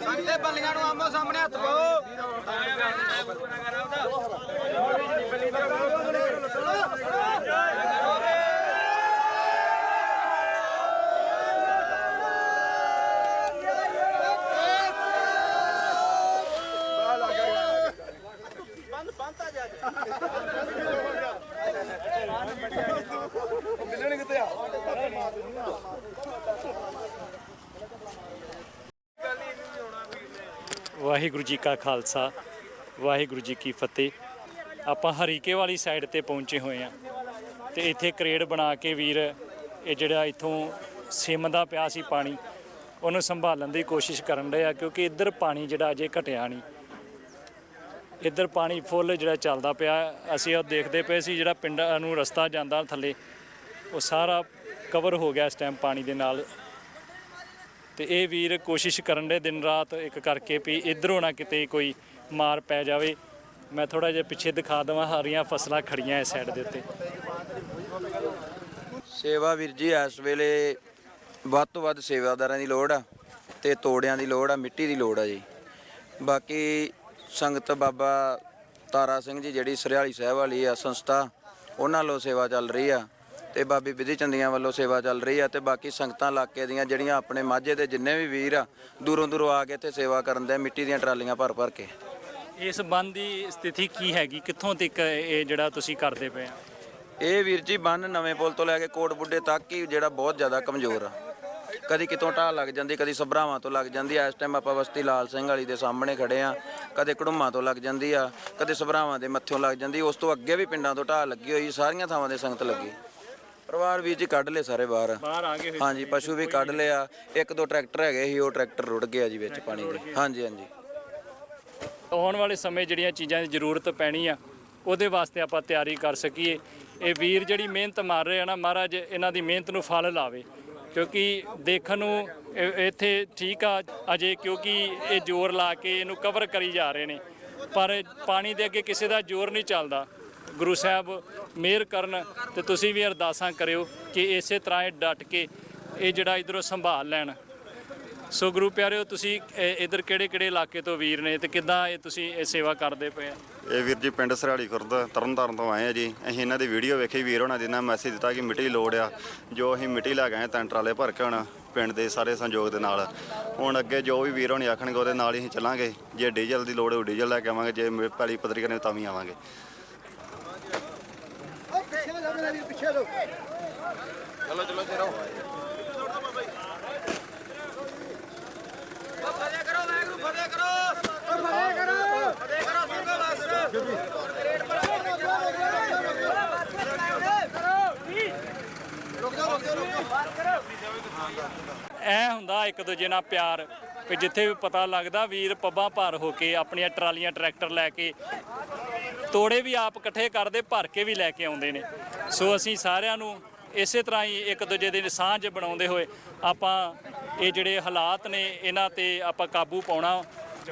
ਸਾਡੇ ਬੱਲੀਆਂ ਨੂੰ ਆਮੋ ਸਾਹਮਣੇ ਹੱਥ ਪਾਓ ਵਾਹਿਗੁਰੂ ਜੀ ਕਾ ਖਾਲਸਾ, ਵਾਹਿਗੁਰੂ ਜੀ ਕੀ ਫਤਿਹ। ਆਪਾਂ ਹਰੀਕੇ ਵਾਲੀ ਸਾਈਡ ਤੇ ਪਹੁੰਚੇ ਹੋਏ ਆ ਤੇ ਇੱਥੇ ਕਰੇਡ ਬਣਾ ਕੇ ਵੀਰ, ਇਹ ਜਿਹੜਾ ਇੱਥੋਂ ਸਿਮਦਾ ਪਿਆ ਸੀ ਪਾਣੀ, ਉਹਨੂੰ ਸੰਭਾਲਣ ਦੀ ਕੋਸ਼ਿਸ਼ ਕਰਨ ਰਹੇ ਆ ਕਿਉਂਕਿ ਇੱਧਰ ਪਾਣੀ ਜਿਹੜਾ ਅਜੇ ਘਟਿਆ ਨਹੀਂ। ਇੱਧਰ ਪਾਣੀ ਫੁੱਲ ਜਿਹੜਾ ਚੱਲਦਾ ਪਿਆ, ਅਸੀਂ ਉਹ ਦੇਖਦੇ ਪਏ ਸੀ ਜਿਹੜਾ ਪਿੰਡਾਂ ਨੂੰ ਰਸਤਾ ਜਾਂਦਾ ਥੱਲੇ, ਉਹ ਸਾਰਾ ਕਵਰ ਹੋ ਗਿਆ ਇਸ ਟਾਈਮ ਪਾਣੀ ਦੇ ਨਾਲ। ਤੇ ਇਹ ਵੀਰ ਕੋਸ਼ਿਸ਼ ਕਰਨ ਦੇ ਦਿਨ ਰਾਤ ਇੱਕ ਕਰਕੇ ਵੀ ਇਧਰੋਂ ਨਾ ਕਿਤੇ ਕੋਈ ਮਾਰ ਪੈ ਜਾਵੇ। ਮੈਂ ਥੋੜਾ ਜਿਹਾ ਪਿੱਛੇ ਦਿਖਾ ਦਵਾਂ, ਹਰੀਆਂ ਫਸਲਾਂ ਖੜੀਆਂ ਇਸ ਸਾਈਡ ਦੇ ਉੱਤੇ। ਸੇਵਾ ਵੀਰ ਜੀ, ਇਸ ਵੇਲੇ ਵੱਧ ਤੋਂ ਵੱਧ ਸੇਵਾਦਾਰਾਂ ਦੀ ਲੋੜ ਆ ਤੇ ਤੋੜਿਆਂ ਦੀ ਲੋੜ ਆ, ਮਿੱਟੀ ਦੀ ਲੋੜ ਆ ਜੀ। ਬਾਕੀ ਸੰਗਤ ਬਾਬਾ ਤਾਰਾ ਸਿੰਘ ਜੀ, ਜਿਹੜੀ ਸਰਿਆਲੀ ਸਾਹਿਬ ਵਾਲੀ ਆ ਸੰਸਥਾ, ਉਹਨਾਂ ਵੱਲੋਂ ਸੇਵਾ ਚੱਲ ਰਹੀ ਆ। ਤੇ ਬਾਬੀ ਵਿਧੀ ਚੰਦੀਆਂ ਵੱਲੋਂ ਸੇਵਾ ਚੱਲ ਰਹੀ ਆ ਤੇ ਬਾਕੀ ਸੰਗਤਾਂ ਇਲਾਕੇ ਦੀਆਂ ਜਿਹੜੀਆਂ ਆਪਣੇ ਮਾਝੇ ਦੇ ਜਿੰਨੇ ਵੀ ਵੀਰ ਆ ਦੂਰੋਂ ਦੂਰੋਂ ਆ ਕੇ ਇੱਥੇ ਸੇਵਾ ਕਰਨ ਦੇ ਮਿੱਟੀ ਦੀਆਂ ਟਰਾਲੀਆਂ ਭਰ ਭਰ ਕੇ। ਇਸ ਬੰਦ ਦੀ ਸਥਿਤੀ ਕੀ ਹੈਗੀ? ਕਿੱਥੋਂ ਤੱਕ ਇਹ ਜਿਹੜਾ ਤੁਸੀਂ ਕਰਦੇ ਪਏ ਆ? ਇਹ ਵੀਰ ਜੀ ਬੰਨ ਨਵੇਂ ਪੁਲ ਤੋਂ ਲੈ ਕੇ ਕੋਟ ਬੁੱਢੇ ਤੱਕ ਹੀ ਜਿਹੜਾ ਬਹੁਤ ਜ਼ਿਆਦਾ ਕਮਜ਼ੋਰ ਆ। ਕਦੀ ਕਿਤੋਂ ਢਾਹ ਲੱਗ ਜਾਂਦੀ ਕਦੀ ਸਭਰਾਵਾਂ ਤੋਂ ਲੱਗ ਜਾਂਦੀ ਆ। ਇਸ ਟਾਈਮ ਆਪਾਂ ਬਸਤੀ ਲਾਲ ਸਿੰਘ ਵਾਲੀ ਦੇ ਸਾਹਮਣੇ ਖੜੇ ਆ। ਕਦੇ ਕੜੁੰਮਾਂ ਤੋਂ ਲੱਗ ਜਾਂਦੀ ਆ ਕਦੇ ਸਭਰਾਵਾਂ ਦੇ ਮੱਥਿਓਂ ਲੱਗ ਜਾਂਦੀ। ਉਸ ਤੋਂ ਅੱਗੇ ਵੀ ਪਿੰਡਾਂ ਤੋਂ ਢਾਹ ਲੱਗੀ ਹੋਈ ਸਾਰੀਆਂ ਥਾਵਾਂ ਦੇ ਸੰਗਤ ਲੱਗੀ। ਪਰਿਵਾਰ ਵੀਰ ਜੀ ਕੱਢ ਲਏ ਸਾਰੇ ਬਾਹਰ। ਬਾਹਰ ਆ ਗਏ ਹਾਂਜੀ ਪਸ਼ੂ ਵੀ ਕੱਢ ਲਿਆ। ਇੱਕ ਦੋ ਟਰੈਕਟਰ ਹੈਗੇ ਸੀ ਉਹ ਟਰੈਕਟਰ ਰੁੜ ਗਿਆ ਜੀ ਵਿੱਚ ਪਾਣੀ ਦੇ। ਹਾਂਜੀ ਹਾਂਜੀ। ਆਉਣ ਵਾਲੇ ਸਮੇਂ ਜਿਹੜੀਆਂ ਚੀਜ਼ਾਂ ਦੀ ਜ਼ਰੂਰਤ ਪੈਣੀ ਆ ਉਹਦੇ ਵਾਸਤੇ ਆਪਾਂ ਤਿਆਰੀ ਕਰ ਸਕੀਏ। ਇਹ ਵੀਰ ਜਿਹੜੀ ਮਿਹਨਤ ਮਾਰ ਰਹੇ ਆ ਨਾ ਮਹਾਰਾਜ ਇਹਨਾਂ ਦੀ ਮਿਹਨਤ ਨੂੰ ਫਲ ਲਾਵੇ। ਕਿਉਂਕਿ ਦੇਖਣ ਨੂੰ ਇਹ- ਇੱਥੇ ਠੀਕ ਆ ਅਜੇ ਕਿਉਂਕਿ ਇਹ ਜ਼ੋਰ ਲਾ ਕੇ ਇਹਨੂੰ ਕਵਰ ਕਰੀ ਜਾ ਰਹੇ ਨੇ। ਪਰ ਪਾਣੀ ਦੇ ਅੱਗੇ ਕਿਸੇ ਦਾ ਜ਼ੋਰ ਨਹੀਂ ਚੱਲਦਾ। ਗੁਰੂ ਸਾਹਿਬ ਮਿਹਰ ਕਰਨ ਤੇ ਤੁਸੀਂ ਵੀ ਅਰਦਾਸਾਂ ਕਰਿਓ ਕਿ ਇਸੇ ਤਰ੍ਹਾਂ ਇਹ ਡਟ ਕੇ ਇਹ ਜਿਹੜਾ ਇਧਰੋਂ ਸੰਭਾਲ ਲੈਣ। ਸੋ ਗੁਰੂ ਪਿਆਰਿਓ, ਤੁਸੀਂ ਇਧਰ ਕਿਹੜੇ ਕਿਹੜੇ ਇਲਾਕੇ ਤੋਂ ਵੀਰ ਨੇ ਤੇ ਕਿੱਦਾਂ ਇਹ ਤੁਸੀਂ ਇਹ ਸੇਵਾ ਕਰਦੇ ਪਏ ਆ? ਇਹ ਵੀਰ ਜੀ ਪਿੰਡ ਸਰਾਲੀ ਖੁਰਦ, ਤਰਨਤਾਰਨ ਤੋਂ ਆਏ ਆ ਜੀ। ਅਸੀਂ ਇਹਨਾਂ ਦੀ ਵੀਡੀਓ ਵੇਖੀ, ਵੀਰ ਹੋਣਾ ਜਿੰਨਾ ਮੈਸੇਜ ਦਿੱਤਾ ਕਿ ਮਿੱਟੀ ਲੋੜ ਆ। ਜੋ ਅਸੀਂ ਮਿੱਟੀ ਲੈ ਕੇ ਆਏ, ਤਿੰਨ ਟਰਾਲੇ ਭਰ ਕੇ ਹੁਣ ਪਿੰਡ ਦੇ ਸਾਰੇ ਸੰਯੋਗ ਦੇ ਨਾਲ। ਹੁਣ ਅੱਗੇ ਜੋ ਵੀ ਵੀਰ ਹੋਣੀ ਆਖਣਗੇ, ਉਹਦੇ ਨਾਲ ਹੀ ਚੱਲਾਂਗੇ। ਜੇ ਡੀਜ਼ਲ ਦੀ ਲੋੜ ਹੋਊ, ਡੀਜ਼ਲ ਲੈ ਕੇ ਆਵਾਂਗੇ। ਜੇ ਮੇ- ਪੈਲੀ ਪੱਤਰੀ ਕਰਨੀ ਤਾਂ ਵੀ ਆਵਾਂਗੇ। ਫਤਿਹ ਕਰੋ ਵਾਹਿਗੁਰੂ ਫਤਿਹ ਕਰੋ। ਫਤਿਹ ਕਰੋ। ਫਤਿਹ ਕਰੋ ਸਿੰਘੋ ਬਸ ਐ ਹੁੰਦਾ ਇੱਕ ਦੂਜੇ ਨਾਲ ਪਿਆਰ ਕਿ ਜਿੱਥੇ ਵੀ ਪਤਾ ਲੱਗਦਾ ਵੀਰ ਪੱਬਾਂ ਭਾਰ ਹੋ ਕੇ ਆਪਣੀਆਂ ਟਰਾਲੀਆਂ ਟਰੈਕਟਰ ਲੈ ਕੇ ਤੋੜੇ ਵੀ ਆਪ ਇਕੱਠੇ ਕਰਦੇ ਭਰ ਕੇ ਵੀ ਲੈ ਕੇ ਆਉਂਦੇ ਨੇ। ਸੋ ਅਸੀਂ ਸਾਰਿਆਂ ਨੂੰ ਇਸੇ ਤਰ੍ਹਾਂ ਹੀ ਇੱਕ ਦੂਜੇ ਦੇ ਸਾਂਝ ਬਣਾਉਂਦੇ ਹੋਏ ਆਪਾਂ ਇਹ ਜਿਹੜੇ ਹਾਲਾਤ ਨੇ ਇਹਨਾਂ ਤੇ ਆਪਾਂ ਕਾਬੂ ਪਾਉਣਾ।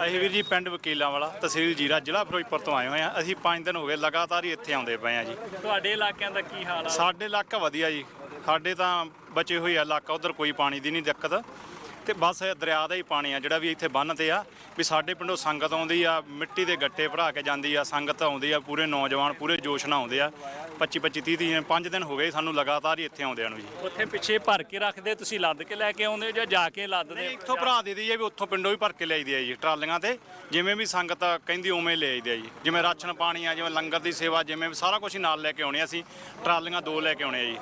ਅਸੀਂ ਵੀਰ ਜੀ ਪਿੰਡ ਵਕੀਲਾਂ ਵਾਲਾ ਤਹਿਸੀਲ ਜੀਰਾ ਜ਼ਿਲ੍ਹਾ ਫਿਰੋਜ਼ਪੁਰ ਤੋਂ ਆਏ ਹੋਏ ਆ ਅਸੀਂ 5 ਦਿਨ ਹੋ ਗਏ ਲਗਾਤਾਰ ਹੀ ਇੱਥੇ ਆਉਂਦੇ ਪਏ ਆ ਜੀ। ਤੁਹਾਡੇ ਇਲਾਕਿਆਂ ਦਾ ਕੀ ਹਾਲ ਆ? ਸਾਡੇ ਇਲਾਕਾ ਵਧੀਆ ਜੀ। ਸਾਡੇ ਤਾਂ ਬਚੇ ਹੋਏ ਆ ਇਲਾਕਾ ਉਧਰ ਕੋਈ ਪਾਣੀ ਦੀ ਨਹੀਂ ਦਿੱਕਤ। ਤੇ ਬਸ ਇਹ ਦਰਿਆ ਦਾ ਹੀ ਪਾਣੀ ਆ ਜਿਹੜਾ ਵੀ ਇੱਥੇ ਬੰਨ ਤੇ ਆ ਵੀ ਸਾਡੇ ਪਿੰਡੋਂ ਸੰਗਤ ਆਉਂਦੀ ਆ ਮਿੱਟੀ ਦੇ ਗੱਟੇ ਭਰਾ ਕੇ ਜਾਂਦੀ ਆ ਸੰਗਤ ਆਉਂਦੀ ਆ ਪੂਰੇ ਨੌਜਵਾਨ ਪੂਰੇ ਜੋਸ਼ ਨਾਲ ਆਉਂਦੇ ਆ। 25 25 30 30 5 ਦਿਨ ਹੋ ਗਏ ਸਾਨੂੰ ਲਗਾਤਾਰ ਹੀ ਇੱਥੇ ਆਉਂਦਿਆਂ ਨੂੰ ਜੀ। ਉੱਥੇ ਪਿੱਛੇ ਭਰ ਕੇ ਰੱਖਦੇ ਤੁਸੀਂ ਲੱਦ ਕੇ ਲੈ ਕੇ ਆਉਂਦੇ ਹੋ ਜਾਂ ਜਾ ਕੇ ਲੱਦਦੇ ਹੋ? ਇੱਥੋਂ ਭਰਾ ਦੇ ਦੀ ਆ ਵੀ ਉੱਥੋਂ ਪਿੰਡੋਂ ਵੀ ਭਰ ਕੇ ਲਿਆਈਦੀ ਆ ਜੀ ਟਰਾਲੀਆਂ ਤੇ। ਜਿਵੇਂ ਵੀ ਸੰਗਤ ਕਹਿੰਦੀ ਉਵੇਂ ਲੈ ਆਈਦੀ ਆ ਜੀ। ਜਿਵੇਂ ਰਾਸ਼ਨ ਪਾਣੀ ਆ ਜਿਵੇਂ ਲੰਗਰ ਦੀ ਸੇਵਾ ਜਿਵੇਂ ਸਾਰਾ ਕੁਝ ਨਾਲ ਲੈ ਕੇ ਆਉਣੇ ਅਸੀਂ ਟਰਾਲੀਆਂ ਦੋ ਲੈ ਕੇ ਆਉਣੇ ਆ ਜੀ।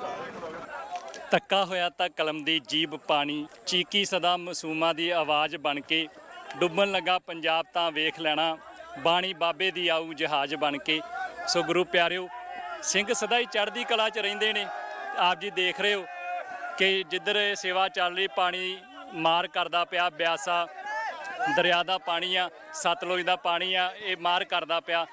ਤੱਕਾ ਹੋਇਆ ਤਾਂ ਕਲਮ ਦੀ ਜੀਬ ਪਾਣੀ, ਚੀਕੀ ਸਦਾ ਮਸੂਮਾਂ ਦੀ ਆਵਾਜ਼ ਬਣ ਕੇ ਡੁੱਬਣ ਲੱਗਾ, ਪੰਜਾਬ ਤਾਂ ਵੇਖ ਲੈਣਾ, ਬਾਣੀ ਬਾਬੇ ਦੀ ਆਊ ਜਹਾਜ਼ ਬਣ ਕੇ। ਸੋ ਗੁਰੂ ਪਿਆਰਿਓ, ਸਿੰਘ ਸਦਾ ਹੀ ਚੜ੍ਹਦੀ ਕਲਾ 'ਚ ਰਹਿੰਦੇ ਨੇ। ਆਪ ਜੀ ਦੇਖ ਰਹੇ ਹੋ ਕਿ ਜਿੱਧਰ ਸੇਵਾ ਚੱਲ ਰਹੀ, ਪਾਣੀ ਮਾਰ ਕਰਦਾ ਪਿਆ, ਬਿਆਸਾ ਦਰਿਆ ਦਾ ਪਾਣੀ ਆ, ਸਤਲੁਜ ਦਾ ਪਾਣੀ ਆ, ਇਹ ਮਾਰ ਕਰਦਾ ਪਿਆ।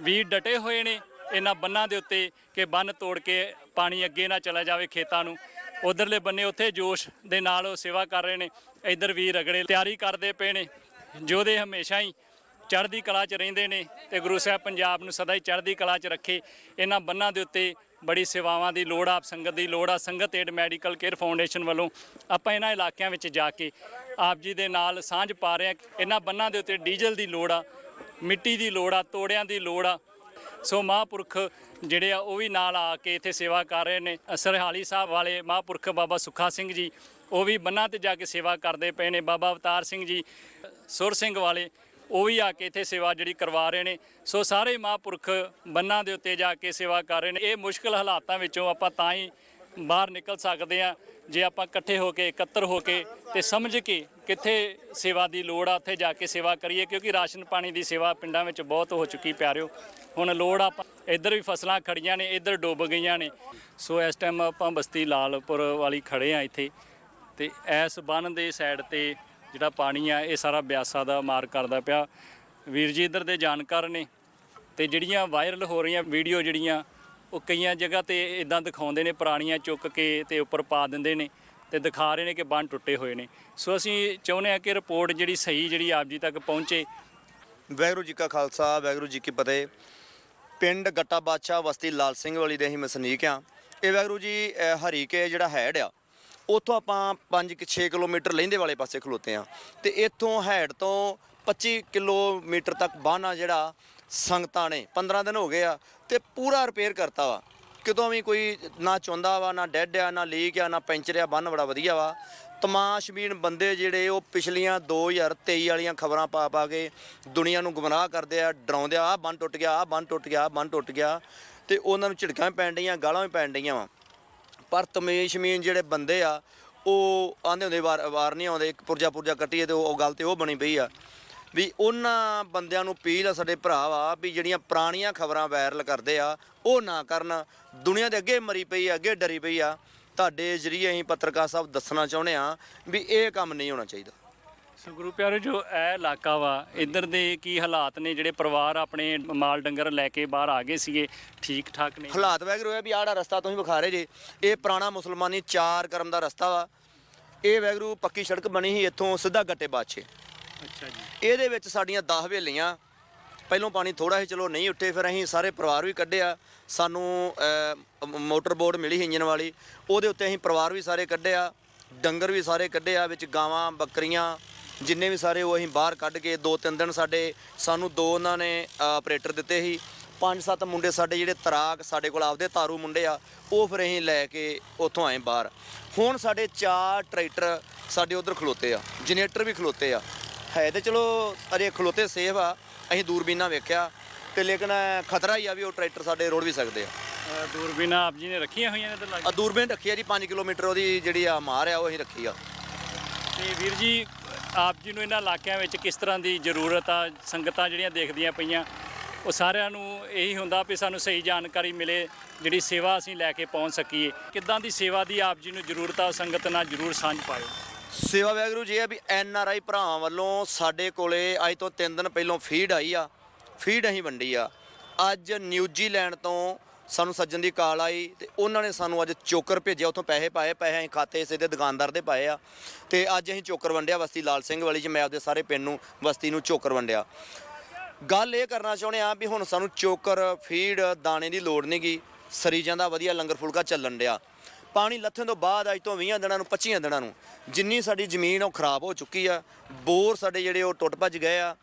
ਵੀ ਡਟੇ ਹੋਏ ਨੇ ਇਹਨਾਂ ਬੰਨਾਂ ਦੇ ਉੱਤੇ ਕਿ ਬੰਨ ਤੋੜ ਕੇ ਪਾਣੀ ਅੱਗੇ ਨਾ ਚਲਾ ਜਾਵੇ ਖੇਤਾਂ ਨੂੰ। ਉਧਰਲੇ ਬੰਨੇ ਉੱਥੇ ਜੋਸ਼ ਦੇ ਨਾਲ ਉਹ ਸੇਵਾ ਕਰ ਰਹੇ ਨੇ। ਇੱਧਰ ਵੀ ਰਗੜੇ ਤਿਆਰੀ ਕਰਦੇ ਪਏ ਨੇ ਜੋ ਹਮੇਸ਼ਾ ਹੀ ਚੜ੍ਹਦੀ ਕਲਾ 'ਚ ਰਹਿੰਦੇ ਨੇ ਤੇ ਗੁਰੂ ਸਾਹਿਬ ਪੰਜਾਬ ਨੂੰ ਸਦਾ ਹੀ ਚੜ੍ਹਦੀ ਕਲਾ 'ਚ ਰੱਖੇ। ਇਹਨਾਂ ਬੰਨਾਂ ਦੇ ਉੱਤੇ ਬੜੀ ਸੇਵਾਵਾਂ ਦੀ ਲੋੜ ਆ ਆਪ ਸੰਗਤ ਦੀ ਲੋੜ ਆ। ਸੰਗਤ ਏਡ ਮੈਡੀਕਲ ਕੇਅਰ ਫਾਊਂਡੇਸ਼ਨ ਵੱਲੋਂ ਆਪਾਂ ਇਹਨਾਂ ਇਲਾਕਿਆਂ ਵਿੱਚ ਜਾ ਕੇ ਆਪ ਜੀ ਦੇ ਨਾਲ ਸਾਂਝ ਪਾ ਰਹੇ ਹਾਂ। ਇਹਨਾਂ ਬੰਨਾਂ ਦੇ ਉੱਤੇ ਡੀਜ਼ਲ ਦੀ ਲੋੜ ਆ, ਮਿੱਟੀ ਦੀ ਲੋੜ ਆ, ਤੋੜਿਆਂ ਦੀ ਲੋੜ ਆ। ਸੋ ਮਹਾਂਪੁਰਖ ਜਿਹੜੇ ਆ, ਉਹ ਵੀ ਨਾਲ ਆ ਕੇ ਇੱਥੇ ਸੇਵਾ ਕਰ ਰਹੇ ਨੇ। ਸਰਹਾਲੀ ਸਾਹਿਬ ਵਾਲੇ ਮਹਾਂਪੁਰਖ ਬਾਬਾ ਸੁੱਖਾ ਸਿੰਘ ਜੀ, ਉਹ ਵੀ ਬੰਨਾਂ ਤੇ ਜਾ ਕੇ ਸੇਵਾ ਕਰਦੇ ਪਏ ਨੇ। ਬਾਬਾ ਅਵਤਾਰ ਸਿੰਘ ਜੀ, ਸੁਰ ਸਿੰਘ ਵਾਲੇ, ਉਹ ਵੀ ਆ ਕੇ ਇੱਥੇ ਸੇਵਾ ਜਿਹੜੀ ਕਰਵਾ ਰਹੇ ਨੇ। ਸੋ ਸਾਰੇ ਮਹਾਂਪੁਰਖ ਬੰਨਾਂ ਦੇ ਉੱਤੇ ਜਾ ਕੇ ਸੇਵਾ ਕਰ ਰਹੇ ਨੇ। ਇਹ ਮੁਸ਼ਕਲ ਹਾਲਾਤਾਂ ਵਿੱਚੋਂ ਆਪਾਂ ਤਾਂ ਹੀ ਬਾਹਰ ਨਿਕਲ ਸਕਦੇ ਆ, ਜੇ ਆਪਾਂ ਇਕੱਠੇ ਹੋ ਕੇ, ਇਕੱਤਰ ਹੋ ਕੇ ਤੇ ਸਮਝ ਕੇ ਕਿੱਥੇ ਸੇਵਾ ਦੀ ਲੋੜ ਆ, ਉੱਥੇ ਜਾ ਕੇ ਸੇਵਾ ਕਰੀਏ, ਕਿਉਂਕਿ ਰਾਸ਼ਨ ਪਾਣੀ ਦੀ ਸੇਵਾ ਪਿੰਡਾਂ ਵਿੱਚ ਬਹੁਤ ਹੋ ਚੁੱਕੀ ਪਿਆਰਿਓ। ਹੁਣ ਲੋੜ ਆਪਾਂ, ਇੱਧਰ ਵੀ ਫਸਲਾਂ ਖੜੀਆਂ ਨੇ, ਇੱਧਰ ਡੁੱਬ ਗਈਆਂ ਨੇ। ਸੋ ਇਸ ਟਾਈਮ ਆਪਾਂ ਬਸਤੀ ਲਾਲਪੁਰ ਵਾਲੀ ਖੜੇ ਆ ਇੱਥੇ। ਤੇ ਇਸ ਬੰਨ ਦੇ ਸਾਈਡ ਤੇ ਜਿਹੜਾ ਪਾਣੀ ਆ, ਇਹ ਸਾਰਾ ਬਿਆਸਾ ਦਾ ਮਾਰ ਕਰਦਾ ਪਿਆ। ਵੀਰ ਜੀ, ਇੱਧਰ ਦੇ ਜਾਣਕਾਰ ਨੇ। ਤੇ ਜਿਹੜੀਆਂ ਵਾਇਰਲ ਹੋ ਰਹੀਆਂ ਵੀਡੀਓ ਜਿਹੜੀਆਂ ਉਹ ਕਈਆਂ ਜਗ੍ਹਾ ਤੇ ਇਦਾਂ ਦਿਖਾਉਂਦੇ ਨੇ, ਪੁਰਾਣੀਆਂ ਚੁੱਕ ਕੇ ਤੇ ਉੱਪਰ ਪਾ ਦਿੰਦੇ ਨੇ ਤੇ ਦਿਖਾ ਰਹੇ ਨੇ ਕਿ ਬੰਨ ਟੁੱਟੇ ਹੋਏ ਨੇ। ਸੋ ਅਸੀਂ ਚਾਹੁੰਦੇ ਹਾਂ ਕਿ ਰਿਪੋਰਟ ਜਿਹੜੀ ਸਹੀ, ਜਿਹੜੀ ਆਪ ਜੀ ਤੱਕ ਪਹੁੰਚੇ। ਵਾਹਿਗੁਰੂ ਜੀ ਕਾ ਖਾਲਸਾ, ਵਾਹਿਗੁਰੂ ਜੀ ਕੀ ਫਤਿਹ। ਪਿੰਡ ਗੱਟਾ ਬਾਦਸ਼ਾਹ ਵਸਤੀ ਲਾਲ ਸਿੰਘ ਵਾਲੀ ਦੇ ਅਸੀਂ ਮਸਨੀਕ ਆ ਇਹ ਵਾਹਿਗੁਰੂ ਜੀ ਅਹ ਹਰੀਕੇ ਜਿਹੜਾ ਹੈਡ ਆ, ਉੱਥੋਂ ਆਪਾਂ 5 ਕਿ 6 ਕਿਲੋਮੀਟਰ ਲਹਿੰਦੇ ਵਾਲੇ ਪਾਸੇ ਖਲੋਤੇ ਆ ਤੇ ਇੱਥੋਂ ਹੈਡ ਤੋਂ 25 ਕਿਲੋਮੀਟਰ ਤੱਕ ਬਾਨਾ ਜਿਹੜਾ ਸੰਗਤਾਂ ਨੇ 15 ਦਿਨ ਹੋ ਗਏ ਆ ਤੇ ਪੂਰਾ ਰਿਪੇਅਰ ਕਰਤਾ ਵਾ। ਕਿਤੋਂ ਵੀ ਕੋਈ ਨਾ ਚੁੰਦਾ ਵਾ, ਨਾ ਡੈਡ ਆ, ਨਾ ਲੀਕ ਆ, ਨਾ ਪੈਂਚਰ ਆ, ਬੰਨ ਬੜਾ ਵਧੀਆ ਵਾ। ਤਮਾਸ਼ਬੀਨ ਬੰਦੇ ਜਿਹੜੇ ਉਹ ਪਿਛਲੀਆਂ 2023 ਵਾਲੀਆਂ ਖਬਰਾਂ ਪਾ ਪਾ ਕੇ ਦੁਨੀਆ ਨੂੰ ਗੁੰਮਰਾਹ ਕਰਦੇ ਆ, ਡਰਾਉਂਦੇ ਆ, ਆਹ ਬੰਨ ਟੁੱਟ ਗਿਆ ਆ ਬੰਨ ਟੁੱਟ ਗਿਆ, ਆਹ ਬੰਨ ਟੁੱਟ ਗਿਆ ਤੇ ਉਹਨਾਂ ਨੂੰ ਝਿੜਕਾਂ ਵੀ ਪੈਣ ਡਈਆਂ, ਗਾਲਾਂ ਵੀ ਪੈਣ ਡਈਆਂ ਵਾ। ਪਰ ਤਮੇਸ਼ਮੀਨ ਜਿਹੜੇ ਬੰਦੇ ਆ, ਉਹ ਆਂਦੇ ਹੁੰਦੇ ਵਾਰ ਵਾਰ ਨਹੀਂ ਆਉਂਦੇ, ਇੱਕ ਪੁਰਜਾ ਪੁਰਜਾ ਕੱਟੀਏ ਤੇ ਉਹ ਉਹ ਗੱਲ ਤੇ ਉਹ ਬਣੀ ਪਈ ਆ। ਵੀ ਉਹਨਾਂ ਬੰਦਿਆਂ ਨੂੰ ਅਪੀਲ ਆ ਸਾਡੇ ਭਰਾ ਵਾ ਵੀ ਜਿਹੜੀਆਂ ਪੁਰਾਣੀਆਂ ਖਬਰਾਂ ਵਾਇਰਲ ਕਰਦੇ ਆ ਉਹ ਨਾ ਕਰਨ। ਦੁਨੀਆ ਦੇ ਅੱਗੇ ਮਰੀ ਪਈ ਆ ਅੱਗੇ ਡਰੀ ਪਈ ਆ। ਤੁਹਾਡੇ ਜਰੀਏ ਅਸੀਂ ਪੱਤਰਕਾਰ ਸਾਹਿਬ ਦੱਸਣਾ ਚਾਹੁੰਦੇ ਆ ਵੀ ਇਹ ਕੰਮ ਨਹੀਂ ਹੋਣਾ ਚਾਹੀਦਾ। ਸੋ ਗੁਰੂ ਪਿਆਰੋ ਜੋ ਇਹ ਇਲਾਕਾ ਵਾ ਇੱਧਰ ਦੇ ਕੀ ਹਾਲਾਤ ਨੇ? ਜਿਹੜੇ ਪਰਿਵਾਰ ਆਪਣੇ ਮਾਲ ਡੰਗਰ ਲੈ ਕੇ ਬਾਹਰ ਆ ਗਏ ਸੀਗੇ ਠੀਕ ਠਾਕ ਨੇ? ਹਾਲਾਤ ਵੈਗਰ ਹੋਇਆ ਵੀ ਜਿਹੜਾ ਰਸਤਾ ਤੁਸੀਂ ਵਿਖਾ ਰਹੇ ਜੇ। ਇਹ ਪੁਰਾਣਾ ਮੁਸਲਮਾਨੀ ਚਾਰ ਕਰਮ ਦਾ ਰਸਤਾ ਵਾ। ਇਹ ਵੈਗਰੂ ਪੱਕੀ ਸੜਕ ਬਣੀ ਸੀ ਇੱਥੋਂ ਸਿੱਧਾ ਗੱਟੇ ਬਾਛੇ ਅੱਛਾ ਜੀ। ਇਹਦੇ ਵਿੱਚ ਸਾਡੀਆਂ 10 ਹਵੇਲੀਆਂ ਪਹਿਲੋਂ ਪਾਣੀ ਥੋੜਾ ਸੀ ਚਲੋ ਨਹੀਂ ਉੱਠੇ, ਫਿਰ ਅਸੀਂ ਸਾਰੇ ਪਰਿਵਾਰ ਵੀ ਕੱਢਿਆ। ਸਾਨੂੰ ਮੋਟਰ ਬੋਰਡ ਮਿਲੀ ਸੀ ਇੰਜਨ ਵਾਲੀ, ਉਹਦੇ ਉੱਤੇ ਅਸੀਂ ਪਰਿਵਾਰ ਵੀ ਸਾਰੇ ਕੱਢਿਆ, ਡੰਗਰ ਵੀ ਸਾਰੇ ਕੱਢਿਆ, ਵਿੱਚ ਗਾਵਾਂ, ਬੱਕਰੀਆਂ, ਜਿੰਨੇ ਵੀ ਸਾਰੇ ਉਹ ਅਸੀਂ ਬਾਹਰ ਕੱਢ ਕੇ ਦੋ ਤਿੰਨ ਦਿਨ ਸਾਡੇ, ਸਾਨੂੰ ਦੋ ਉਹਨਾਂ ਨੇ ਆਪਰੇਟਰ ਦਿੱਤੇ ਸੀ। ਪੰਜ ਸੱਤ ਮੁੰਡੇ ਸਾਡੇ ਜਿਹੜੇ ਤਰਾਕ ਸਾਡੇ ਕੋਲ ਆਪਦੇ ਤਾਰੂ ਮੁੰਡੇ ਆ, ਉਹ ਫਿਰ ਅਸੀਂ ਲੈ ਕੇ ਉੱਥੋਂ ਆਏ ਬਾਹਰ। ਹੁਣ ਸਾਡੇ ਚਾਰ ਟਰੈਕਟਰ ਸਾਡੇ ਉਧਰ ਖਲੋਤੇ ਆ, ਜਨਰੇਟਰ ਵੀ ਖਲੋਤੇ ਆ। ਹੈ ਤੇ ਚਲੋ ਅਰੇ ਖਲੋਤੇ ਸੇਫ ਆ ਅਸੀਂ ਦੂਰਬੀਨਾਂ ਵੇਖਿਆ ਤੇ ਲੇਕਿਨ ਖਤਰਾ ਹੀ ਆ ਵੀ ਉਹ ਟਰੈਕਟਰ ਸਾਡੇ ਰੋੜ ਵੀ ਸਕਦੇ ਆ। ਦੂਰਬੀਨਾਂ ਆਪ ਜੀ ਨੇ ਰੱਖੀਆਂ ਹੋਈਆਂ ਨੇ ਇੱਧਰ ਆ ਦੂਰਬੀਨ ਰੱਖੀ ਆ ਜੀ 5 ਕਿਲੋਮੀਟਰ ਉਹਦੀ ਜਿਹੜੀ ਆ ਮਾਰ ਆ ਉਹ ਅਸੀਂ ਰੱਖੀ ਆ। ਤੇ ਵੀਰ ਜੀ ਆਪ ਜੀ ਨੂੰ ਇਹਨਾਂ ਇਲਾਕਿਆਂ ਵਿੱਚ ਕਿਸ ਤਰ੍ਹਾਂ ਦੀ ਜ਼ਰੂਰਤ ਆ ਸੰਗਤਾਂ ਜਿਹੜੀਆਂ ਦੇਖਦੀਆਂ ਪਈਆਂ ਉਹ ਸਾਰਿਆਂ ਨੂੰ ਇਹੀ ਹੁੰਦਾ ਵੀ ਸਾਨੂੰ ਸਹੀ ਜਾਣਕਾਰੀ ਮਿਲੇ ਜਿਹੜੀ ਸੇਵਾ ਅਸੀਂ ਲੈ ਕੇ ਪਹੁੰਚ ਸਕੀਏ। ਕਿੱਦਾਂ ਦੀ ਸੇਵਾ ਦੀ ਆਪ ਜੀ ਨੂੰ ਜ਼ਰੂਰਤ ਆ ਸੰਗਤ ਨਾਲ ਜ਼ਰੂਰ ਸਾਂਝ ਪਾਇਓ। ਸੇਵਾ ਵੈਗਰੂ ਜੀ ਆ ਵੀ ਐਨ ਆਰ ਆਈ ਭਰਾਵਾਂ ਵੱਲੋਂ ਸਾਡੇ ਕੋਲੇ ਅੱਜ ਤੋਂ 3 ਦਿਨ ਪਹਿਲਾਂ ਫੀਡ ਆਈ ਆ। ਫੀਡ ਅਸੀਂ ਵੰਡੀ ਆ। ਅੱਜ ਨਿਊਜ਼ੀਲੈਂਡ ਤੋਂ ਸਾਨੂੰ ਸੱਜਣ ਦੀ ਕਾਲ ਆਈ ਤੇ ਉਹਨਾਂ ਨੇ ਸਾਨੂੰ ਅੱਜ ਚੋਕਰ ਭੇਜਿਆ, ਉੱਥੋਂ ਪੈਸੇ ਪਾਏ, ਪੈਸੇ ਅਸੀਂ ਖਾਤੇ ਸਿੱਧੇ ਦੁਕਾਨਦਾਰ ਦੇ ਪਾਏ ਆ। ਤੇ ਅੱਜ ਅਸੀਂ ਚੋਕਰ ਵੰਡਿਆ, ਬਸਤੀ ਲਾਲ ਸਿੰਘ ਵਾਲੀ ਚ, ਮੈਂ ਆਪਦੇ ਸਾਰੇ ਪਿੰਡ ਨੂੰ, ਬਸਤੀ ਨੂੰ ਚੋਕਰ ਵੰਡਿਆ। ਗੱਲ ਇਹ ਕਰਨਾ ਚਾਹੁੰਦੇ ਆ ਵੀ ਹੁਣ ਸਾਨੂੰ ਚੋਕਰ ਫੀਡ ਦਾਣੇ ਦੀ ਲੋੜ ਨਹੀਂਗੀ ਸਰੀ ਦਾ ਵਧੀਆ ਲੰਗਰ ਫੁਲਕਾ ਚੱਲਣ ਡਿਆ। ਪਾਣੀ ਲੱਥਣ ਤੋਂ ਬਾਅਦ ਅੱਜ ਤੋਂ 20 ਦਿਨਾਂ ਨੂੰ 25 ਦਿਨਾਂ ਨੂੰ ਜਿੰਨੀ ਸਾਡੀ ਜ਼ਮੀਨ ਉਹ ਖਰਾਬ ਹੋ ਚੁੱਕੀ ਆ। ਬੋਰ ਸਾਡੇ ਜਿਹੜੇ ਉਹ ਟੁੱਟ ਭੱਜ ਗਏ ਆ।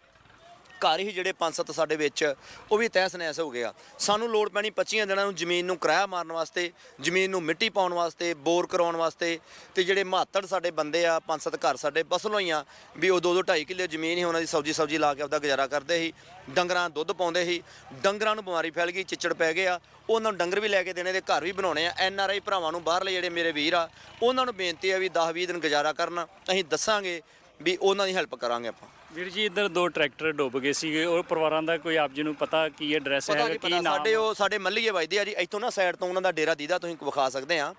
ਘਰ ਹੀ ਜਿਹੜੇ ਪੰਜ ਸੱਤ ਸਾਡੇ ਵਿੱਚ, ਉਹ ਵੀ ਤਹਿਸ ਨਹਿਸ ਹੋ ਗਿਆ ਸਾਨੂੰ ਲੋੜ ਪੈਣੀ 25 ਦਿਨਾਂ ਨੂੰ ਜ਼ਮੀਨ ਨੂੰ ਕਿਰਾਇਆ ਮਾਰਨ ਵਾਸਤੇ, ਜ਼ਮੀਨ ਨੂੰ ਮਿੱਟੀ ਪਾਉਣ ਵਾਸਤੇ, ਬੋਰ ਕਰਾਉਣ ਵਾਸਤੇ ਤੇ ਜਿਹੜੇ ਮਾਤੜ ਸਾਡੇ ਬੰਦੇ ਆ, ਪੰਜ ਸੱਤ ਘਰ ਸਾਡੇ ਬਸਲ ਹੋਈਆਂ ਵੀ ਉਹ ਦੋ ਦੋ ਢਾਈ ਕਿੱਲੇ ਜ਼ਮੀਨ ਹੀ ਉਹਨਾਂ ਦੀ ਸਬਜ਼ੀ ਸਬਜ਼ੀ ਲਾ ਕੇ ਆਪਦਾ ਗੁਜ਼ਾਰਾ ਕਰਦੇ ਸੀ। ਡੰਗਰਾਂ ਨੂੰ ਦੁੱਧ ਪਾਉਂਦੇ ਸੀ। ਡੰਗਰਾਂ ਨੂੰ ਬਿਮਾਰੀ ਫੈਲ ਗਈ, ਚਿੱਚੜ ਪੈ ਗਏ ਆ ਉਹਨਾਂ ਨੂੰ ਡੰਗਰ ਵੀ ਲੈ ਕੇ ਦੇਣੇ ਤੇ ਘਰ ਵੀ ਬਣਾਉਣੇ ਆ। ਐਨ ਆਰ ਆਈ ਭਰਾਵਾਂ ਨੂੰ ਬਾਹਰਲੇ ਜਿਹੜੇ ਮੇਰੇ ਵੀਰ ਆ, ਉਹਨਾਂ ਨੂੰ ਬੇਨਤੀ ਆ ਵੀ 10 20 ਦਿਨ ਗੁਜ਼ਾਰਾ ਕਰਨ। ਅਸੀਂ ਦੱਸਾਂਗੇ ਵੀ ਉਹਨਾਂ ਦੀ ਹੈਲਪ ਕਰਾਂਗੇ ਆਪਾਂ। ਵੀਰ ਜੀ ਇੱਧਰ ਦੋ ਟਰੈਕਟਰ ਡੁੱਬ ਗਏ ਸੀਗੇ। ਉਹ ਪਰਿਵਾਰਾਂ ਦਾ ਕੋਈ ਆਪ ਜੀ ਨੂੰ ਪਤਾ ਕੀ ਐਡਰੈਸ ਪਤਾ ਹੈਗਾ ਨਹੀਂ ਕੀ ਪਤਾ। ਨਾਮ ਸਾਡੇ ਉਹ ਸਾਡੇ ਮੱਲੀਏ ਵੱਜਦੇ ਆ ਜੀ। ਇੱਥੋਂ ਨਾ ਸਾਈਡ ਤੋਂ ਉਹਨਾਂ ਦਾ ਡੇਰਾ ਦੀਦਾ ਤੁਸੀਂ ਵਿਖਾ ਸਕਦੇ ਆ।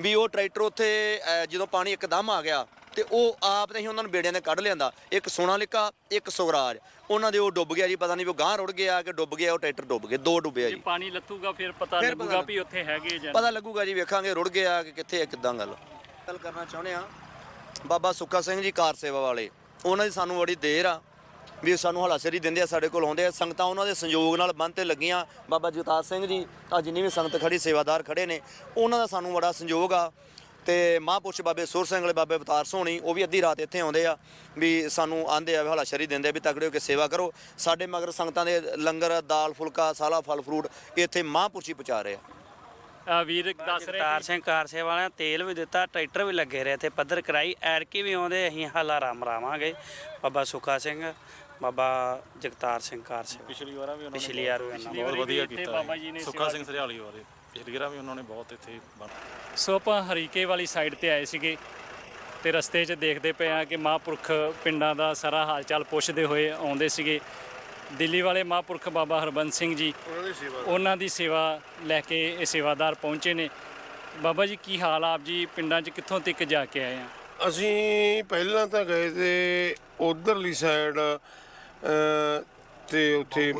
ਵੀ ਉਹ ਟਰੈਕਟਰ ਉੱਥੇ ਅਹ, ਜਦੋਂ ਪਾਣੀ ਇੱਕਦਮ ਆ ਗਿਆ ਤੇ ਉਹ ਆਪ ਤੇ ਹੀ ਉਹਨਾਂ ਨੂੰ ਬੇੜਿਆਂ ਨੇ ਕੱਢ ਲਿਆਂਦਾ। ਇੱਕ ਸੋਨਾਲਿਕਾ ਇੱਕ ਸੁਗਰਾਜ ਉਹਨਾਂ ਦੇ ਉਹ ਡੁੱਬ ਗਿਆ ਜੀ ਪਤਾ ਨਹੀਂ ਉਹ ਗਾਂ ਰੁੜ ਗਿਆ ਕਿ ਡੁੱਬ ਗਿਆ ਉਹ ਟਰੈਕਟਰ ਡੁੱਬ ਗਏ ਦੋ ਡੁੱਬਿਆ ਜੇ ਜੀ। ਪਾਣੀ ਲੱਥੂਗਾ ਫਿਰ ਪਤਾ ਫਿਰ ਪਤਾ ਲੱਗੂਗਾ ਲੱਗ- ਵੀ ਉੱਥੇ ਹੈਗੇ ਜਾਂ ਪਤਾ ਲੱਗੂਗਾ ਜੀ ਵੇਖਾਂਗੇ ਰੁੜ ਗਿਆ ਕਿ ਕਿੱਥੇ ਹੈ ਕਿੱਦਾਂ ਗੱਲ। ਗੱਲ ਕਰਨਾ ਚਾਹੁੰਦੇ ਆ। ਬਾਬਾ ਸੁੱਖਾ ਸਿੰਘ ਜੀ ਕਾਰ ਸੇਵਾ ਵਾਲੇ। ਉਹਨਾਂ ਦੀ ਸਾਨੂੰ ਬੜੀ ਦੇਰ ਆ ਵੀ ਸਾਨੂੰ ਹਲਾਸਰੀ ਦਿੰਦੇ ਆ, ਸਾਡੇ ਕੋਲ ਆਉਂਦੇ ਆ। ਸੰਗਤਾਂ ਉਹਨਾਂ ਦੇ ਸੰਯੋਗ ਨਾਲ ਬੰਨ ਤੇ ਲੱਗੀਆਂ। ਬਾਬਾ ਜਗਤਾਰ ਸਿੰਘ ਜੀ ਆ ਜਿੰਨੀ ਵੀ ਸੰਗਤ ਖੜੀ, ਸੇਵਾਦਾਰ ਖੜੇ ਨੇ, ਉਹਨਾਂ ਦਾ ਸਾਨੂੰ ਬੜਾ ਸੰਯੋਗ ਆ। ਤੇ ਮਹਾਂਪੁਰਸ਼ ਬਾਬੇ ਸੁਰ ਸਿੰਘ ਵਾਲੇ ਬਾਬੇ ਅਵਤਾਰ ਸੋਹਣੀ, ਉਹ ਵੀ ਅੱਧੀ ਰਾਤ ਇੱਥੇ ਆਉਂਦੇ ਆ ਵੀ ਸਾਨੂੰ ਆਂਦੇ ਆ ਵੀ ਹਲਾਸ਼ਰੀ ਦਿੰਦੇ ਆ ਵੀ ਤਕੜੇ ਹੋ ਕੇ ਸੇਵਾ ਕਰੋ। ਸਾਡੇ ਮਗਰ ਸੰਗਤਾਂ ਦੇ ਲੰਗਰ, ਦਾਲ ਫੁਲਕਾ ਸਾਲਾ ਫਲ ਫਰੂਟ ਇੱਥੇ ਮਹਾਂਪੁਰਸ਼ੀ ਪਹੁੰਚਾ ਰਹੇ ਆ। ਅ, ਵੀਰ ਦੱਸ ਰਹੇ ਤਾਰ ਸਿੰਘ ਕਾਰ ਸੇਵਾ ਵਾਲਿਆਂ ਤੇਲ ਵੀ ਦਿੱਤਾ ਟਰੈਕਟਰ ਵੀ ਲੱਗੇ ਰਹੇ ਤੇ ਪੱਧਰ ਕਰਾਈ ਐਰਕੀ ਵੀ ਆਉਂਦੇ ਅਸੀਂ ਹਾਲਾ ਰਾਮ ਰਾਵਾਂਗੇ ਬਾਬਾ ਸੁਖਾ ਸਿੰਘ ਬਾਬਾ ਜਗਤਾਰ ਸਿੰਘ ਕਾਰ ਸੇਵਾ। ਪਿਛਲੀ ਵਾਰ ਵੀ ਪਿਛਲੀ ਵਾਰ ਵੀ ਉਹਨਾਂ ਨੇ ਬਹੁਤ ਵਧੀਆ ਕੀਤਾ ਬਾਬਾ ਜੀ ਨੇ ਸੁੱਖਾ ਸਿੰਘ ਸਰਿਆਲੀ ਵਾਰੇ ਪਿਛਲੀ ਵਾਰ ਵੀ ਉਹਨਾਂ ਨੇ ਬਹੁਤ ਇੱਥੇ ਬਣ ਸੋ ਆਪਾਂ ਹਰੀਕੇ ਵਾਲੀ ਸਾਈਡ ਤੇ ਆਏ ਸੀਗੇ ਤੇ ਰਸਤੇ 'ਚ ਦੇਖਦੇ ਪਏ ਆ ਕਿ ਮਹਾਂਪੁਰਖ ਪਿੰਡਾਂ ਦਾ ਸਾਰਾ ਹਾਲ ਚਾਲ ਪੁੱਛਦੇ ਹੋਏ ਆਉਂਦੇ ਸੀਗੇ। ਦਿੱਲੀ ਵਾਲੇ ਮਹਾਂਪੁਰਖ ਬਾਬਾ ਹਰਬੰਸ ਸਿੰਘ ਜੀ ਉਹਨਾਂ ਦੀ ਸੇਵਾ ਲੈ ਕੇ ਇਹ ਸੇਵਾਦਾਰ ਪਹੁੰਚੇ ਨੇ। ਬਾਬਾ ਜੀ ਕੀ ਹਾਲ ਆ? ਆਪ ਜੀ ਪਿੰਡਾਂ 'ਚ ਕਿੱਥੋਂ ਤੱਕ ਜਾ ਕੇ ਆਏ ਆ? ਅਸੀਂ ਪਹਿਲਾਂ ਤਾਂ ਗਏ ਤੇ ਉਧਰਲੀ ਸਾਈਡ ਤੇ ਉੱਥੇ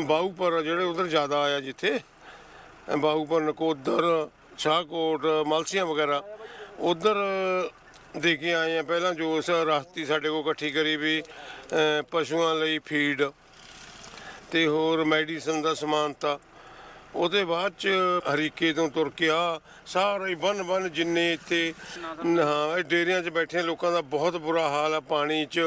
ਬਾਹੂਪੁਰ ਜਿਹੜੇ ਉਧਰ ਜ਼ਿਆਦਾ ਆਇਆ ਜਿੱਥੇ। ਬਾਹੂਪੁਰ ਨਕੋਦਰ ਸ਼ਾਹਕੋਟ ਮਲਸੀਆਂ ਵਗੈਰਾ। ਉਧਰ ਦੇ ਕੇ ਆਏ ਆ। ਪਹਿਲਾਂ ਜੋ ਉਸ ਰਸਤੀ ਸਾਡੇ ਕੋਲ ਇਕੱਠੀ ਕਰੀ ਵੀ ਪਸ਼ੂਆਂ ਲਈ ਫੀਡ ਤੇ ਹੋਰ ਮੈਡੀਸਨ ਦਾ ਸਮਾਨ ਤਾਂ ਉਹਦੇ ਬਾਅਦ ਚ ਹਰੀਕੇ ਤੋਂ ਤੁਰ ਕੇ ਆ, ਸਾਰਾ ਹੀ ਬੰਨ ਬੰਨ ਜਿੰਨੇ ਇੱਥੇ, ਹਾਂ, ਇਹ ਡੇਰਿਆਂ 'ਚ ਬੈਠੇ ਲੋਕਾਂ ਦਾ ਬਹੁਤ ਬੁਰਾ ਹਾਲ ਆ ਪਾਣੀ 'ਚ,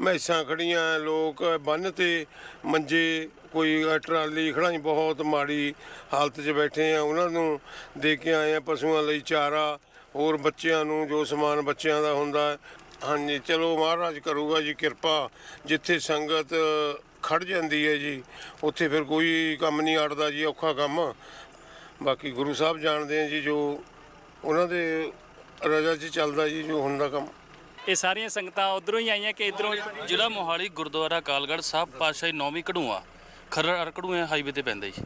ਮੈਸਾਂ ਖੜੀਆਂ ਲੋਕ, ਬੰਨ ਤੇ ਮੰਜੇ, ਕੋਈ ਟਰਾਲੀ ਖੜਾਈ, ਬਹੁਤ ਮਾੜੀ ਹਾਲਤ 'ਚ ਬੈਠੇ ਆ, ਉਹਨਾਂ ਨੂੰ ਦੇ ਕੇ ਆਏ ਆ ਪਸ਼ੂਆਂ ਲਈ ਚਾਰਾ, ਹੋਰ ਬੱਚਿਆਂ ਨੂੰ ਜੋ ਸਮਾਨ ਬੱਚਿਆਂ ਦਾ ਹੁੰਦਾ, ਹਾਂਜੀ, ਚਲੋ ਮਹਾਰਾਜ ਕਰੂਗਾ ਜੀ ਕਿਰਪਾ, ਜਿੱਥੇ ਸੰਗਤ ਖੜ ਜਾਂਦੀ ਹੈ ਜੀ। ਉੱਥੇ ਫਿਰ ਕੋਈ ਕੰਮ ਨਹੀਂ ਅੜਦਾ ਜੀ ਔਖਾ ਕੰਮ। ਬਾਕੀ ਗੁਰੂ ਸਾਹਿਬ ਜਾਣਦੇ ਆ ਜੀ ਜੋ ਉਹਨਾਂ ਦੇ ਰਜਾ 'ਚ ਚੱਲਦਾ ਜੀ ਜੋ ਹੁੰਦਾ ਕੰਮ। ਇਹ ਸਾਰੀਆਂ ਸੰਗਤਾਂ ਉਧਰੋਂ ਹੀ ਆਈਆਂ ਕਿ ਇਧਰੋਂ? ਜ਼ਿਲ੍ਹਾ ਮੋਹਾਲੀ ਗੁਰਦੁਆਰਾ ਕਾਲਗੜ੍ਹ ਸਾਹਿਬ ਪਾਤਸ਼ਾਹੀ ਨੌਵੀਂ ਕਢੂਆ। ਖਰੜ ਅਰਕੜੂਏ ਹਾਈਵੇ ਤੇ ਪੈਂਦਾ ਜੀ।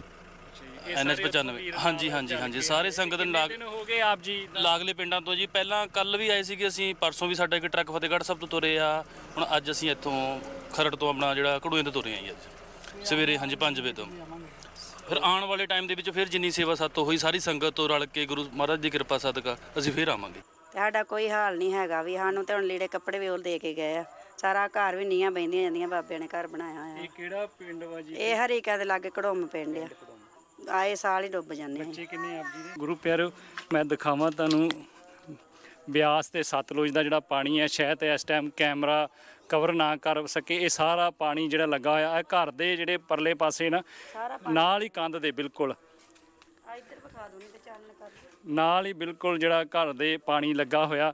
ਐਨਐਚ 95 ਹਾਂਜੀ ਹਾਂਜੀ ਹਾਂਜੀ। ਸਾਰੇ ਸੰਗਤ ਦਿਨ ਹੋ ਗਏ ਆਪ ਜੀ ਲਾਗਲੇ ਪਿੰਡਾਂ ਤੋਂ ਜੀ। ਪਹਿਲਾਂ ਕੱਲ ਵੀ ਆਏ ਸੀਗੇ ਅਸੀਂ ਪਰਸੋਂ ਵੀ ਸਾਡਾ ਇੱਕ ਟਰੱਕ ਫਤਿਹਗੜ੍ਹ ਸਾਹਿਬ ਤੋਂ ਤੁਰੇ ਆ। ਹੁਣ ਅੱਜ ਅਸੀਂ ਇੱਥੋਂ ਖਰੜ ਤੋਂ ਆਪਣਾ ਜਿਹੜਾ ਕਢੂਏ ਤੋਂ ਤੁਰੇ ਆ ਜੀ ਅੱਜ। ਸਵੇਰੇ ਹਾਂਜੀ 5 ਵਜੇ ਤੋਂ। ਫਿਰ ਆਉਣ ਵਾਲੇ ਟਾਈਮ ਦੇ ਵਿੱਚ ਫਿਰ ਜਿੰਨੀ ਸੇਵਾ ਸਾਤੋਂ ਹੋਈ ਸਾਰੀ ਸੰਗਤ ਤੋਂ ਰਲ ਕੇ ਗੁਰੂ ਮਹਾਰਾਜ ਦੀ ਕਿਰਪਾ ਸਦਕਾ ਅਸੀਂ ਫਿਰ ਆਵਾਂਗੇ। ਸਾਡਾ ਕੋਈ ਹਾਲ ਨਹੀਂ ਹੈਗਾ ਵੀ ਸਾਨੂੰ ਤੇ ਹੁਣ ਲੀੜੇ ਕੱਪੜੇ ਵੀ ਉਹ ਦੇ ਕੇ ਗਏ ਆ। ਸਾਰਾ ਘਰ ਵੀ ਨੀਆਂ ਬੈਂਦੀਆਂ ਜਾਂਦੀਆਂ ਬਾਬਿਆਂ ਨੇ ਘਰ ਬਣਾਇਆ ਹੋਇਆ। ਇਹ ਕਿਹੜਾ ਪਿੰਡ ਵਾ ਜੀ? ਇਹ ਹਰੀਕਾ ਦੇ ਲਾਗੇ ਕੜੋਮ ਪਿੰਡ ਆ। ਆਏ ਸਾਲ ਹੀ ਡੁੱਬ ਜਾਂਦੇ ਆ। ਬੱਚੇ ਕਿੰਨੇ ਆਪ ਜੀ ਦੇ? ਗੁਰੂ ਪਿਆਰਿਓ ਮੈਂ ਦਿਖਾਵਾਂ ਤੁਹਾਨੂੰ। ਬਿਆਸ ਤੇ ਸਤਲੁਜ ਦਾ ਜਿਹੜਾ ਪਾਣੀ ਹੈ ਸ਼ਾਇਦ ਇਸ ਟਾਈਮ ਕੈਮਰਾ ਕਵਰ ਨਾ ਕਰ ਸਕੇ ਇਹ ਸਾਰਾ ਪਾਣੀ ਜਿਹੜਾ ਲੱਗਾ ਹੋਇਆ ਹੈ ਘਰ ਦੇ ਜਿਹੜੇ ਪਰਲੇ ਪਾਸੇ ਨਾ ਨਾਲ ਹੀ ਕੰਧ ਦੇ ਬਿਲਕੁਲ। ਨਾਲ ਹੀ ਬਿਲਕੁਲ ਜਿਹੜਾ ਘਰ ਦੇ ਪਾਣੀ ਲੱਗਾ ਹੋਇਆ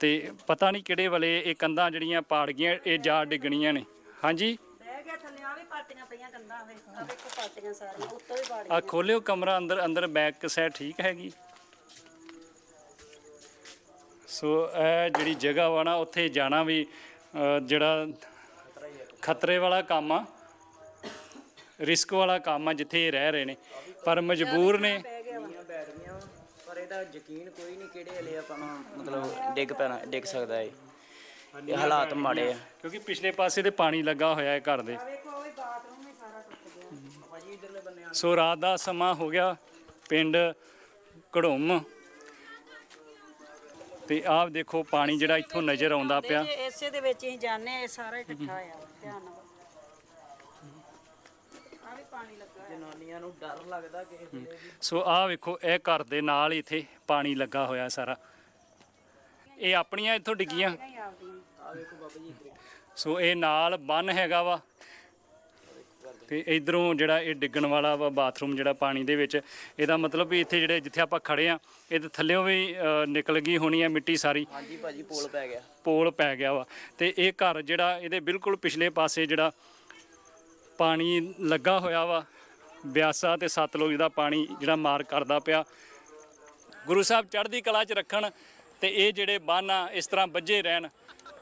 ਤੇ ਪਤਾ ਨਹੀਂ ਕਿਹੜੇ ਵੇਲੇ ਇਹ ਕੰਧਾਂ ਜਿਹੜੀਆਂ ਪਾੜ ਗਈਆਂ ਇਹ ਜਾ ਡਿੱਗਣੀਆਂ ਨੇ। ਹਾਂਜੀ? ਆ ਖੋਲਿਓ ਕਮਰਾ ਅੰਦਰ ਅੰਦਰ ਬੈਕ ਸਾਈਡ ਠੀਕ ਹੈਗੀ। ਸੋ ਇਹ ਜਿਹੜੀ ਜਗ੍ਹਾ ਵਾ ਨਾ ਉੱਥੇ ਜਾਣਾ ਵੀ ਜਿਹੜਾ ਖਤਰੇ ਵਾਲਾ ਕੰਮ ਆ ਰਿਸਕ ਵਾਲਾ ਕੰਮ ਆ ਜਿੱਥੇ ਇਹ ਰਹਿ ਰਹੇ ਨੇ। ਪਰ ਮਜਬੂਰ ਨੇ ਪਰ ਇਹਦਾ ਯਕੀਨ ਕੋਈ ਨਹੀਂ ਕਿਹੜੇ ਵੇਲੇ ਆਪਾਂ ਨੂੰ ਮਤਲਬ ਡਿੱਗ ਪੈਣਾ ਡਿੱਗ ਸਕਦਾ ਹੈ ਇਹ ਹਾਲਾਤ ਮਾੜੇ ਆ। ਕਿਉਂਕਿ ਪਿਛਲੇ ਪਾਸੇ ਤੇ ਪਾਣੀ ਲੱਗਾ ਹੋਇਆ ਹੈ ਘਰ ਦੇ। ਸੋ ਰਾਤ ਦਾ ਸਮਾਂ ਹੋ ਗਿਆ। ਪਿੰਡ ਘੜੋਮ ਤੇ ਆਹ ਦੇਖੋ ਪਾਣੀ ਜਿਹੜਾ ਇੱਥੋਂ ਨਜ਼ਰ ਆਉਂਦਾ ਪਿਆ। ਇਸੇ ਦੇ ਵਿੱਚ ਹੀ ਆ, ਇਹ ਸਾਰਾ ਇਕੱਠਾ ਹੋਇਆ ਧਿਆਨ ਨਾਲ। ਆ ਵੀ ਪਾਣੀ ਲੱਗਾ ਹੋਇਆ। ਜਨਾਨੀਆਂ ਨੂੰ ਡਰ ਲੱਗਦਾ ਕਿ ਸੋ ਆਹ ਵੇਖੋ ਇਹ ਘਰ ਦੇ ਨਾਲ ਹੀ ਇੱਥੇ ਪਾਣੀ ਲੱਗਾ ਹੋਇਆ ਸਾਰਾ। ਇਹ ਆਪਣੀਆਂ ਇੱਥੋਂ ਡਿੱਗੀਆਂ। ਸੋ ਇਹ ਨਾਲ ਬੰਨ ਹੈਗਾ ਵਾ। ਤੇ ਇਧਰੋਂ ਜਿਹੜਾ ਇਹ ਡਿੱਗਣ ਵਾਲਾ ਵਾ ਬਾਥਰੂਮ ਜਿਹੜਾ ਪਾਣੀ ਦੇ ਵਿੱਚ ਇਹਦਾ ਮਤਲਬ ਵੀ ਇੱਥੇ ਜਿਹੜੇ ਜਿੱਥੇ ਆਪਾਂ ਖੜੇ ਆ ਇਹਦੇ ਥੱਲੇੋਂ ਵੀ ਅ, ਨਿਕਲ ਗਈ ਹੋਣੀ ਆ ਮਿੱਟੀ ਸਾਰੀ। ਹਾਂਜੀ ਭਾਜੀ ਪੋਲ ਪੈ ਗਿਆ। ਪੋਲ ਪੈ ਗਿਆ ਵਾ। ਤੇ ਇਹ ਘਰ ਜਿਹੜਾ ਇਹਦੇ ਬਿਲਕੁਲ ਪਿਛਲੇ ਪਾਸੇ ਜਿਹੜਾ ਪਾਣੀ ਲੱਗਾ ਹੋਇਆ ਵਾ ਬਿਆਸਾ ਤੇ ਸਤਲੁਜ ਦਾ ਪਾਣੀ ਜਿਹੜਾ ਮਾਰ ਕਰਦਾ ਪਿਆ। ਗੁਰੂ ਸਾਹਿਬ ਚੜ੍ਹਦੀ ਕਲਾ 'ਚ ਰੱਖਣ ਤੇ ਇਹ ਜਿਹੜੇ ਬੰਨ ਆ ਇਸ ਤਰ੍ਹਾਂ ਵੱਜੇ ਰਹਿਣ।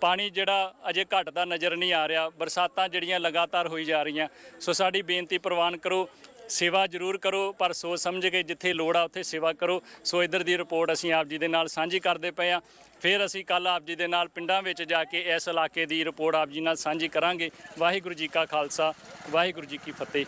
ਪਾਣੀ ਜਿਹੜਾ ਅਜੇ ਘਟਦਾ ਨਜ਼ਰ ਨਹੀਂ ਆ ਰਿਹਾ, ਬਰਸਾਤਾਂ ਜਿਹੜੀਆਂ ਲਗਾਤਾਰ ਹੋਈ ਜਾ ਰਹੀਆਂ। ਸੋ ਸਾਡੀ ਬੇਨਤੀ ਪ੍ਰਵਾਨ ਕਰੋ, ਸੇਵਾ ਜ਼ਰੂਰ ਕਰੋ, ਪਰ ਸੋਚ ਸਮਝ ਕੇ ਜਿੱਥੇ ਲੋੜ ਆ ਉੱਥੇ ਸੇਵਾ ਕਰੋ। ਸੋ ਇਧਰ ਦੀ ਰਿਪੋਰਟ ਅਸੀਂ ਆਪ ਜੀ ਦੇ ਨਾਲ ਸਾਂਝੀ ਕਰਦੇ ਪਏ ਆ ਫਿਰ ਅਸੀਂ ਕੱਲ ਆਪ ਜੀ ਦੇ ਨਾਲ ਪਿੰਡਾਂ ਵਿੱਚ ਜਾ ਕੇ ਇਸ ਇਲਾਕੇ ਦੀ ਰਿਪੋਰਟ ਆਪ ਜੀ ਨਾਲ ਸਾਂਝੀ ਕਰਾਂਗੇ। ਵਾਹਿਗੁਰੂ ਜੀ ਕਾ ਖਾਲਸਾ, ਵਾਹਿਗੁਰੂ ਜੀ ਕੀ ਫਤਿਹ।